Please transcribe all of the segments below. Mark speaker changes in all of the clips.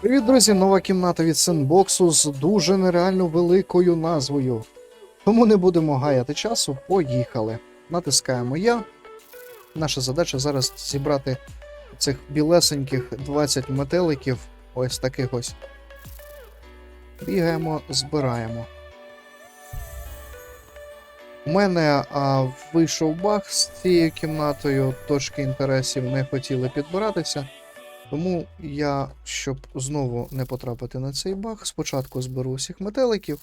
Speaker 1: Привіт, друзі! Нова кімната від Сенбоксу з дуже нереально великою назвою. Тому не будемо гаяти часу, поїхали. Натискаємо я. Наша задача зараз зібрати цих білесеньких 20 метеликів, ось таких ось. Бігаємо, збираємо. У мене а, вийшов баг з цією кімнатою, точки інтересів не хотіли підбиратися. Тому я, щоб знову не потрапити на цей баг, спочатку зберу всіх метеликів,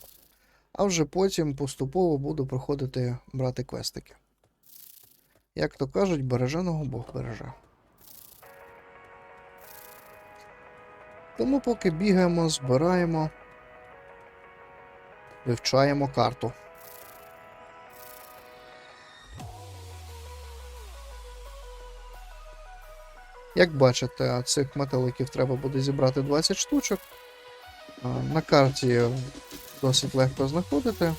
Speaker 1: а вже потім поступово буду проходити брати квестики. Як то кажуть, береженого Бог береже. Тому поки бігаємо, збираємо, вивчаємо карту. Як бачите, цих метеликів треба буде зібрати 20 штучок. На карті досить легко знаходити.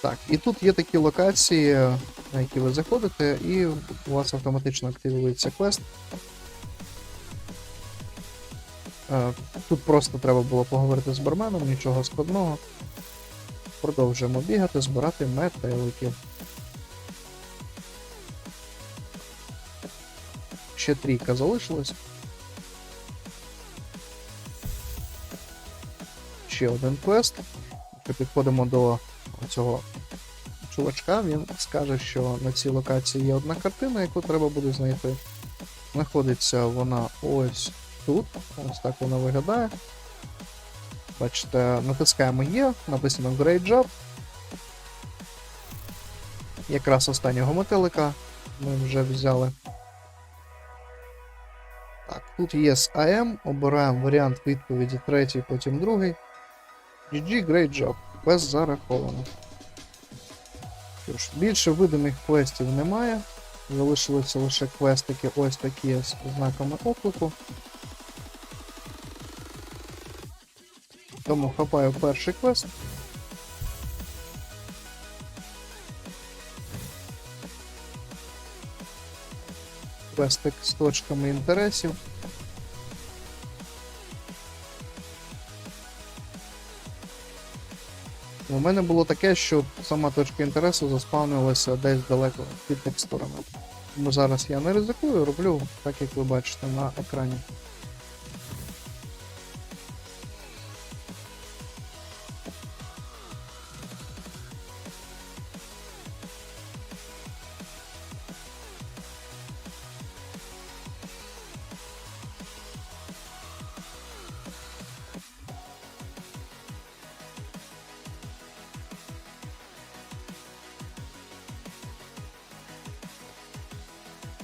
Speaker 1: Так, і тут є такі локації, на які ви заходите, і у вас автоматично активується квест. Тут просто треба було поговорити з барменом, нічого складного. Продовжуємо бігати, збирати метеликів. Ще трійка залишилась. Ще один квест. Якщо підходимо до цього чувачка, він скаже, що на цій локації є одна картина, яку треба буде знайти. Знаходиться вона ось тут. Ось так вона виглядає. Бачите, натискаємо Є, написано Great Job. Якраз останнього метелика ми вже взяли. Тут є з AM, обираємо варіант відповіді третій, потім другий. GG, great job. Квест зараховано. Що ж, більше виданих квестів немає. Залишилися лише квестики ось такі з знаками оклику. Тому хапаю перший квест. Квестик з точками інтересів. У мене було таке, що сама точка інтересу заспавнилася десь далеко під текстурами. Тому зараз я не ризикую, роблю так, як ви бачите на екрані.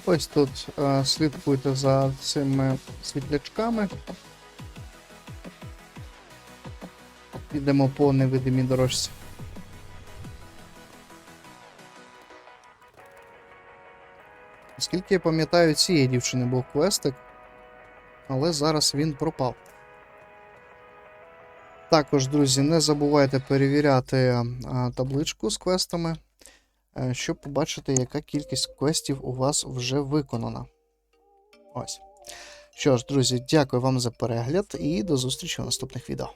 Speaker 1: Ось тут е, слідкуйте за цими світлячками. Підемо по невидимій дорожці. Наскільки я пам'ятаю, цієї дівчини був квестик, але зараз він пропав. Також, друзі, не забувайте перевіряти а, табличку з квестами, е, щоб побачити, яка кількість квестів у вас вже виконана. Ось. Що ж, друзі, дякую вам за перегляд і до зустрічі у наступних відео.